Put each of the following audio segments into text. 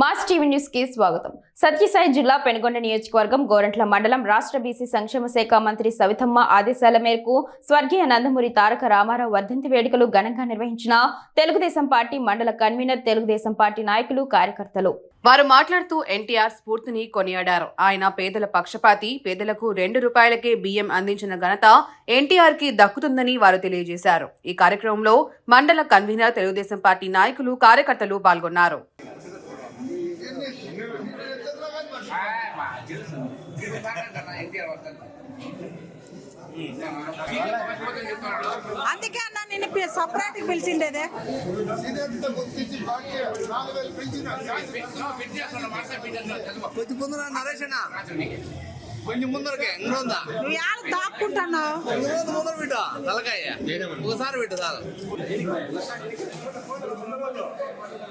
Mass TV న్యూస్కి స్వాగతం. సత్యసాయి జిల్లా పెనుగొండ నియోజకవర్గం గోరంట్ల మండలం రాష్ట్ర బీసీ సంక్షేమ శాఖ మంత్రి సవితమ్మ ఆదేశాల మేరకు స్వర్గీయ నందమూరి తారక రామారావు వర్ధంతి వేడుకలు ఘనంగా నిర్వహించిన తెలుగుదేశం పార్టీ మండల కన్వీనర్ తెలుగుదేశం పార్టీ నాయకులు కార్యకర్తలు. వారు మాట్లాడుతూ ఎన్టీఆర్ స్ఫూర్తిని కొనియాడారు. ఆయన పేదల పక్షపాతి పేదలకు రెండు రూపాయలకే బియ్యం అందించిన ఘనత ఎన్టీఆర్కి దక్కుతుందని వారు తెలియజేశారు. ఈ కార్యక్రమంలో మండల కన్వీనర్ తెలుగుదేశం పార్టీ నాయకులు కార్యకర్తలు పాల్గొన్నారు. అందుకే అన్న నేను సపరేట్ పిలిచిండేదే కొంచెం ముందర నరేష్ అన్న కొంచెం ముందరకే ఇంకొందా నువ్వు యాడ దాక్కుంటున్నావు. ముందర పెట్టు తలకాయ ఒకసారి పెట్టు చాలు.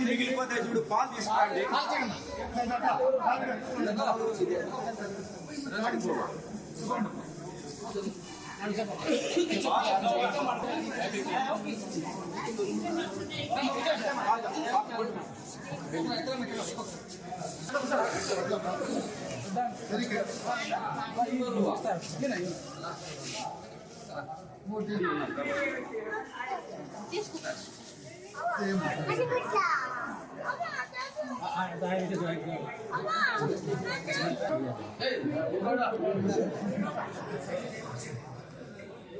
పాలన్నీ మిగిలిపోతే చూడు పాలు తీసుకోండి. 好不好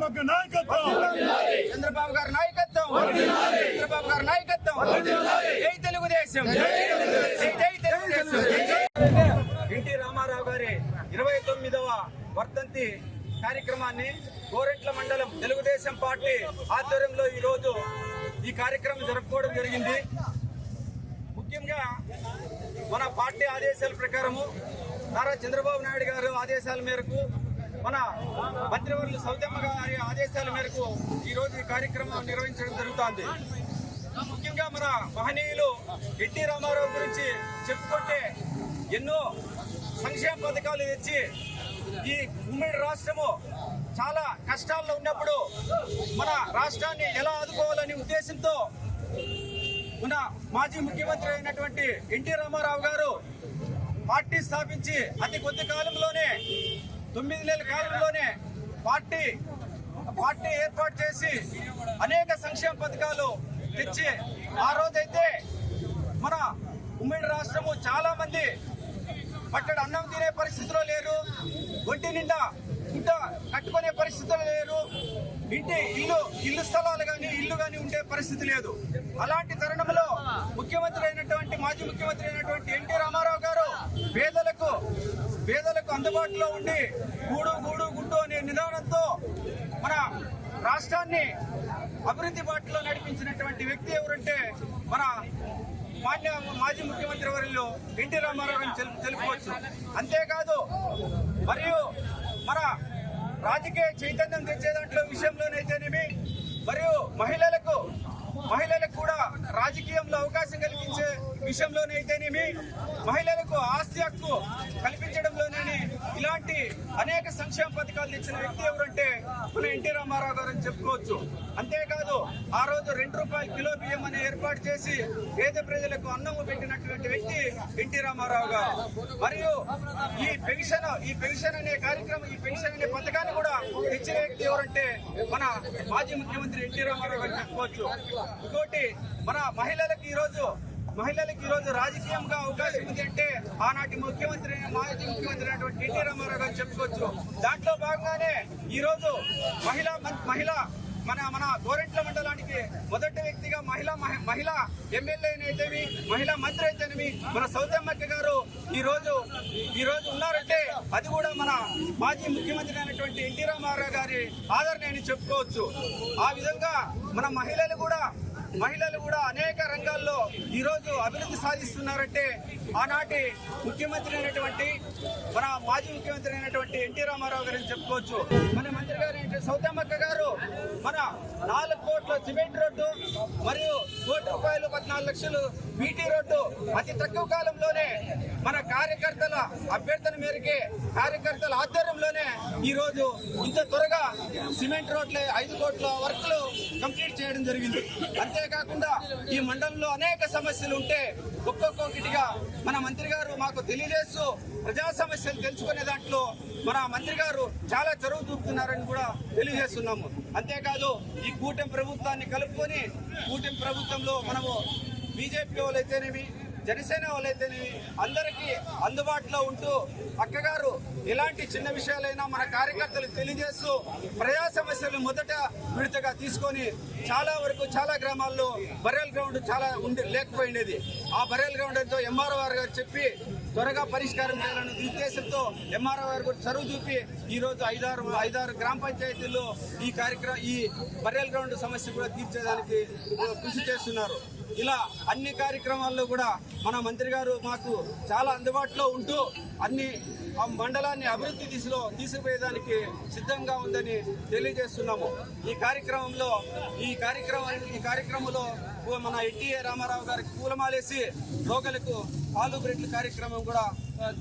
మాకు నాయకత్వం. చంద్రబాబు గారి నాయకత్వం. చంద్రబాబు గారి నాయకత్వం. జై తెలుగుదేశం. జై తెలుగుదేశం. ఎన్టీ రామారావు గారి ఇరవై తొమ్మిదవ వర్ధంతి కార్యక్రమాన్ని గోరెట్ల మండలం తెలుగుదేశం పార్టీ ఆధ్వర్యంలో ఈ రోజు ఈ కార్యక్రమం జరుపుకోవడం జరిగింది. ముఖ్యంగా మన పార్టీ ఆదేశాల ప్రకారము నారా చంద్రబాబు నాయుడు గారు ఆదేశాల మేరకు మన మంత్రివర్యులు సౌదమ్మ గారి ఆదేశాల మేరకు ఈ రోజు ఈ కార్యక్రమం నిర్వహించడం జరుగుతోంది. ముఖ్యంగా మన మహనీయులు ఎన్టీ రామారావు గురించి చెప్పుకుంటే ఎన్నో సంక్షేమ పథకాలు తెచ్చి ఈ ఉమ్మడి రాష్ట్రము చాలా కష్టాల్లో ఉన్నప్పుడు మన రాష్ట్రాన్ని ఎలా ఆదుకోవాలనే ఉద్దేశంతో మన మాజీ ముఖ్యమంత్రి అయినటువంటి ఎన్టీ రామారావు గారు పార్టీ స్థాపించి అతి కొద్ది కాలంలోనే తొమ్మిది నెలల కాలంలోనే పార్టీ పార్టీ ఏర్పాటు చేసి అనేక సంక్షేమ పథకాలు తెచ్చి ఆ రోజైతే మన ఉమ్మడి రాష్ట్రము చాలా మంది పట్టడు అన్నం తినే పరిస్థితిలో లేరు ఒంటి నిండా గుడ్డ కట్టుకునే పరిస్థితులు లేరు ఇంటి ఇల్లు ఇల్లు స్థలాలు కానీ ఇల్లు కానీ ఉండే పరిస్థితి లేదు. అలాంటి తరుణంలో ముఖ్యమంత్రి అయినటువంటి మాజీ ముఖ్యమంత్రి అయినటువంటి ఎన్టీ రామారావు గారు పేదలకు పేదలకు అందుబాటులో ఉండి గూడు గూడు గుడ్డు అనే నిదానంతో మన రాష్ట్రాన్ని అభివృద్ధి బాటలో నడిపించినటువంటి వ్యక్తి ఎవరంటే మన మాన్య మాజీ ముఖ్యమంత్రి వర్యులు ఎన్టీ రామారావు తెలు- తెలుపుకోవచ్చు అంతేకాదు మరియు మన రాజకీయ చైతన్యం తెచ్చే దాంట్లో విషయంలోనైతేనేమి మరియు మహిళలకు మహిళలకు కూడా రాజకీయంలో అవకాశం కల్పించే విషయంలోనైతేనేమి మహిళలకు అనేక సంక్షేమ పథకాలు తెచ్చిన వ్యక్తి ఎవరంటే మన ఎన్టీ రామారావు గారు అని చెప్పుకోవచ్చు. అంతేకాదు ఆ రోజు రెండు రూపాయల కిలో బియ్యం అని ఏర్పాటు చేసి పేద ప్రజలకు అన్నము పెట్టినటువంటి వ్యక్తి ఎన్టీ రామారావు గారు. మరియు ఈ పెన్షన్ ఈ పెన్షన్ అనే కార్యక్రమం ఈ పెన్షన్ అనే పథకాన్ని కూడా తెచ్చిన వ్యక్తి ఎవరంటే మన మాజీ ముఖ్యమంత్రి ఎన్టీ రామారావు గారు చెప్పుకోవచ్చు. ఇంకోటి మన మహిళలకు ఈ రోజు మహిళలకు ఈ రోజు రాజకీయంగా ఒక ఆనాటి ముఖ్యమంత్రి మాజీ ముఖ్యమంత్రి అయినటువంటి ఎన్టీ రామారావు గారు చెప్పుకోవచ్చు. దాంట్లో భాగంగానే ఈ రోజు మహిళా మహిళ మన మన గోరెంట్ల మండలానికి మొదటి వ్యక్తిగా మహిళా మహిళా ఎమ్మెల్యే అయితేవి మహిళా మంత్రి అయితేనేవి మన సౌతమ్మక్క గారు ఈ రోజు ఈ రోజు ఉన్నారంటే అది కూడా మన మాజీ ముఖ్యమంత్రి అయినటువంటి ఎన్టీ రామారావు గారి ఆదరణ అని చెప్పుకోవచ్చు. ఆ విధంగా మన మహిళలు కూడా మహిళలు కూడా అనేక రంగాల్లో ఈ రోజు అభివృద్ధి సాధిస్తున్నారంటే ఆనాటి ముఖ్యమంత్రి అయినటువంటి మన మాజీ ముఖ్యమంత్రి అయినటువంటి ఎన్టీ రామారావు గారిని చెప్పుకోవచ్చు. మన మంత్రి గారు సౌతమ్మక్క గారు. మన నాలుగు కోట్ల సిమెంట్ రోడ్డు మరియు కోటి రూపాయలు పద్నాలుగు లక్షలు బీటీ రోడ్డు. అతి తక్కువ కాలంలోనే మన కార్యకర్తల అభ్యర్థన మేరకే కార్యకర్తల ఆధ్వర్యంలోనే ఈరోజు ఇంత త్వరగా సిమెంట్ రోడ్లే ఐదు కోట్ల వర్క్లు కంప్లీట్ చేయడం జరిగింది. అంతేకాకుండా ఈ మండలంలో అనేక సమస్యలు ఉంటే ఒక్కొక్కటిగా మన మంత్రి గారు మాకు తెలియజేస్తూ ప్రజా సమస్యలు తెలుసుకునే దాంట్లో మన మంత్రి గారు చాలా చొరవ చూపుతున్నారని కూడా తెలియజేస్తున్నాము. అంతేకాదు ఈ కూటమి ప్రభుత్వాన్ని కలుపుకొని కూటమి ప్రభుత్వంలో మనము బీజేపీ వాళ్ళైతేనేమి జనసేన వాళ్ళైతే అందరికీ అందుబాటులో ఉంటూ అక్కగారు ఎలాంటి చిన్న విషయాలైనా మన కార్యకర్తలకు తెలియజేస్తూ ప్రజా సమస్యలు మొదట విడతగా తీసుకొని చాలా వరకు చాలా గ్రామాల్లో బరెల్ గ్రౌండ్ చాలా ఉండి లేకపోయినది ఆ బరేల్ గ్రౌండ్ ఎంతో ఎంఆర్ఓఆర్ గారు చెప్పి త్వరగా పరిష్కారం చేయాలనే ఉద్దేశంతో ఎంఆర్ఓ గారు కూడా చరువు చూపి ఈరోజు ఐదారు ఐదారు గ్రామ పంచాయతీల్లో ఈ కార్యక్రమం ఈ బరేల్ గ్రౌండ్ సమస్య కూడా తీర్చేదానికి కృషి చేస్తున్నారు. ఇలా అన్ని కార్యక్రమాల్లో కూడా మన మంత్రి గారు మాకు చాలా అందుబాటులో ఉంటూ అన్ని ఆ మండలాన్ని అభివృద్ధి దిశలో తీసుకుపోయేదానికి సిద్ధంగా ఉందని తెలియజేస్తున్నాము. ఈ కార్యక్రమంలో ఈ కార్యక్రమం ఈ కార్యక్రమంలో మన ఎన్టీఏ రామారావు గారికి పూలమాలేసి లోకలకు పాలు బ్రెడ్ల కార్యక్రమం కూడా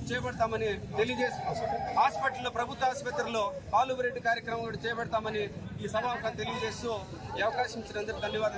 చేపడతామని తెలియజేస్తూ హాస్పిటల్లో ప్రభుత్వ ఆసుపత్రిలో పాలు బ్రెడ్ కార్యక్రమం కూడా చేపడతామని ఈ సభ తెలియజేస్తూ అవకాశం ఇచ్చినందుకు ధన్యవాదాలు.